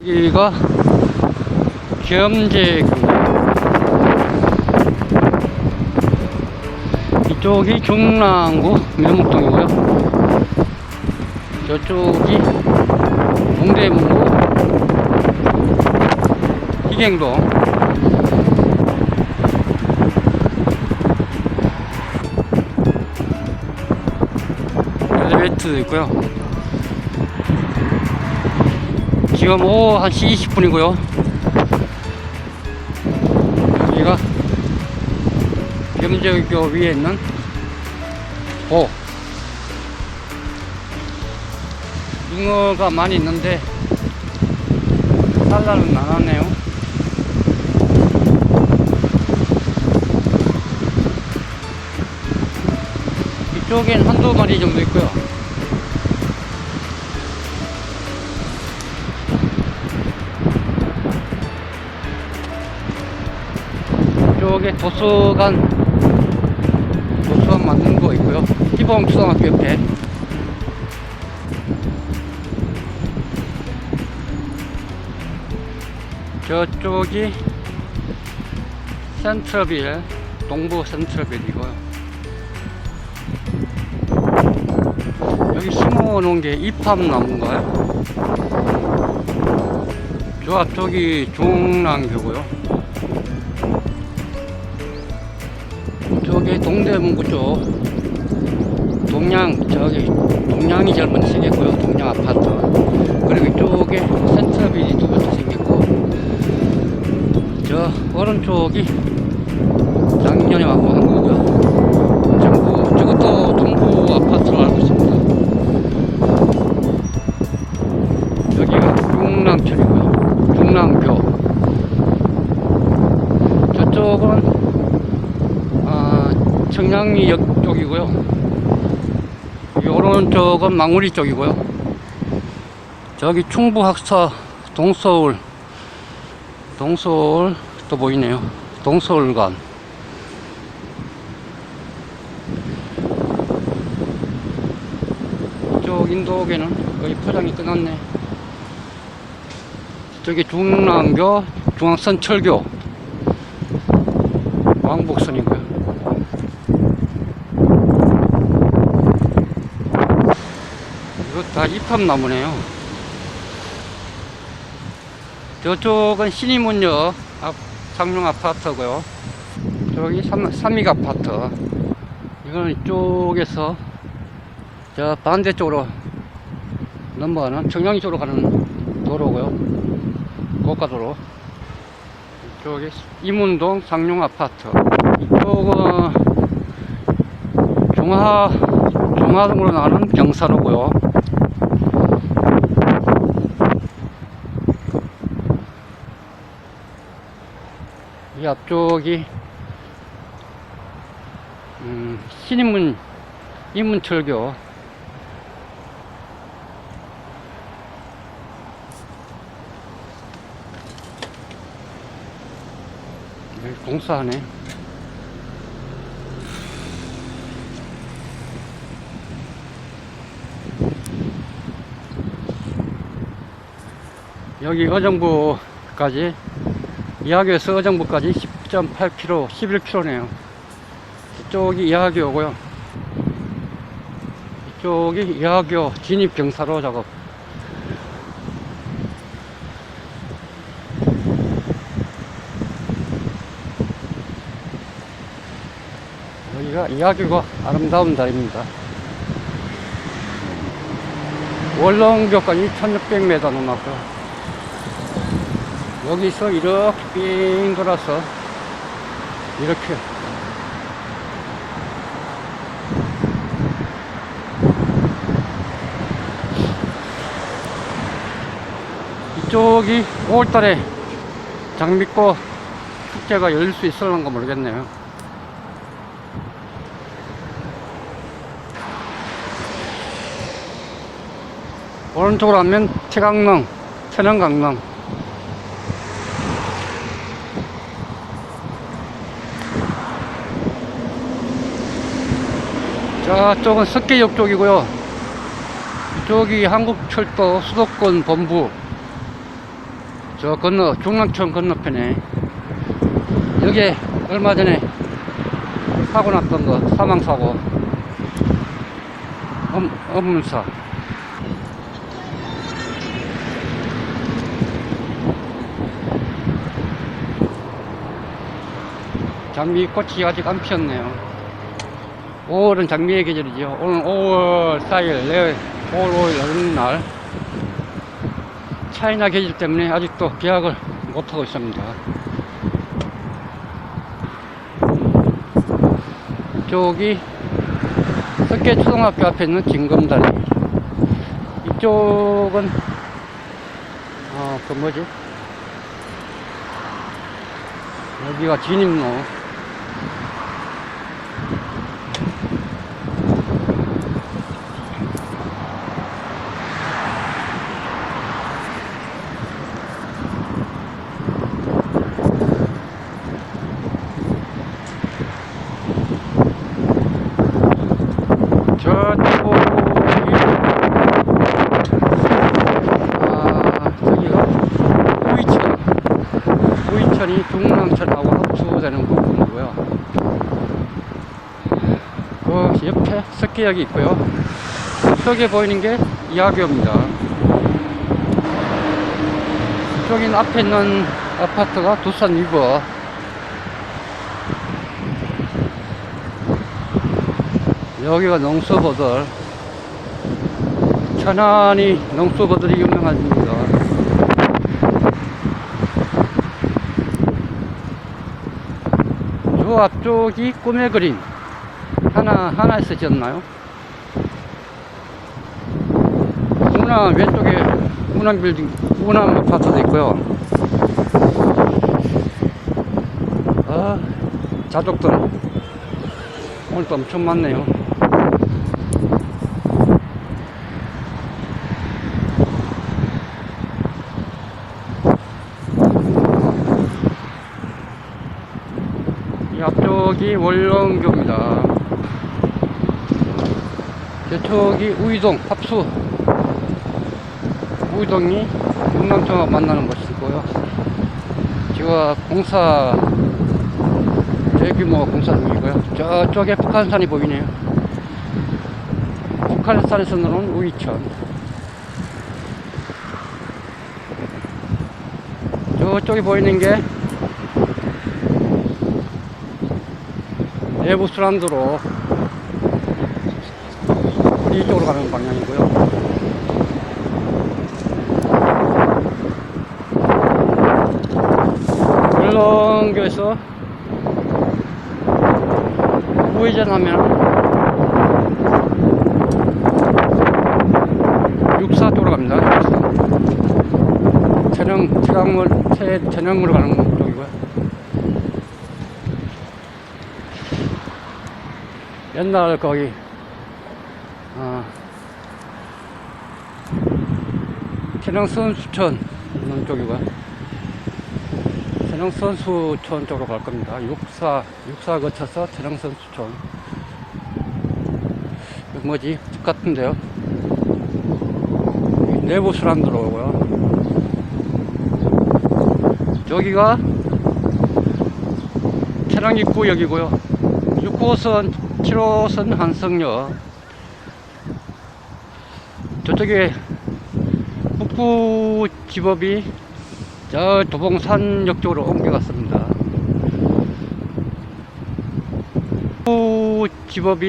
여기가 겸재 이쪽이 중랑구 면목동이고요. 저쪽이 동대문구 희갱동. 엘리베이터도 있고요 지금 오후 1시 20분이고요. 여기가 겸재교 위에 있는 호. 잉어가 많이 있는데 산란은 안 하네요. 이쪽엔 한두 마리 정도 있고요. 이쪽에 도서관 도서관 만든 거 있고요. 희봉 초등학교 옆에 저쪽이 센트럴빌 동부 센트럴빌이고요. 여기 심어 놓은 게 이팝나무인가요? 저 앞쪽이 중랑교고요 저기 동대문구 쪽. 동양 저기 동양이 제일 먼저 생겼고요. 동양 아파트. 그리고 이쪽에 센트럴빌이 두 번째 생겼고 저 오른쪽이 작년에 완공한 거고요. 전부 저것도 동부 아파트로 알고 있습니다. 여기가 중랑철이고요? 중랑교. 저쪽은 아, 청량리역 쪽이고요. 이 오른쪽은 망우리 쪽이고요. 저기 충북학사 동서울 동서울 또 보이네요. 동서울관 이쪽 인도계는 거의 포장이 끝났네. 저기 중랑교 중앙선 철교 왕복선이고요. 이거 다 입합나무네요. 저쪽은 신의문역 앞, 상룡 아파트고요. 저기 삼, 삼익 아파트. 이거는 이쪽에서 저 반대쪽으로 넘어가는 청량리 쪽으로 가는 도로고요. 고가도로. 이쪽이 이문동 상룡 아파트. 이쪽은 중하 중하동으로 나가는 경사로고요. 이 앞쪽이 음, 신인문 인문철교 공사하네. 여기 어정부까지 이하교에서 어정부까지 10.8km, 11km네요. 이쪽이 이하교고요. 이쪽이 이하교 진입 경사로 작업. 여기가 이하교가 아름다운 다리입니다. 월렁교까지 1600m 넘었고요. 여기서 이렇게 삥 돌아서 이렇게 이쪽이 5월달에 장미꽃 축제가 열릴 수 있을런가 모르겠네요. 오른쪽으로 가면 태강릉, 천연강릉. 저쪽은 석계역 쪽이고요. 이쪽이 한국철도 수도권 본부. 저 건너 중랑천 건너편에 여기 얼마 전에 사고 났던 거 사망 사고 엄, 엄문사 장미 꽃이 아직 안 피었네요 5월은 장미의 계절이죠 오늘 5월 4일 내일 5월 5일 어느 날. 차이나 계절 때문에 아직도 계약을 못하고 있습니다. 저기 석계 초등학교 앞에 있는 진검다리. 이쪽은 어 그 뭐지? 여기가 진입로 저쪽이 아 저기가 우이천 우이천이 중랑천하고 합수되는 부분이고요. 그 옆에 석계역이 있고요. 저쪽에 보이는 게 야교입니다. 저긴 앞에 있는 아파트가 두산 위버. 여기가 농수버들. 천안이 농수버들이 유명합니다 저 앞쪽이 꿈의 그림. 하나 하나 있어졌나요? 운암 왼쪽에 운암 빌딩 운암 아파트도 있고요. 아 자족들. 오늘도 엄청 많네요 이 앞쪽이 월령교입니다. 저쪽이 우이동 합수 우이동이 용남청과 만나는 곳이고요. 지금 공사 대규모 공사 중이고요. 저쪽에 북한산이 보이네요. 북한산에서 나온 우이천. 저쪽에 보이는 게 내부 수란도로 이쪽으로 가는 방향이고요. 울릉교에서 우회전하면 육사 쪽으로 갑니다. 육사. 전영, 지강물, 새 전영으로 가는 쪽이고요. 옛날 거기 어, 천영선수촌 있는 쪽이고요. 천영선수촌 쪽으로 갈 겁니다. 육사 육사 거쳐서 천영선수촌. 여기 뭐지? 집 같은데요. 내부 수란 들어오고요. 여기가 천영 입구역이고요. 6호선 7호선 한성역 저쪽에 북부 지법이 저 도봉산역 쪽으로 옮겨갔습니다. 북부 지법이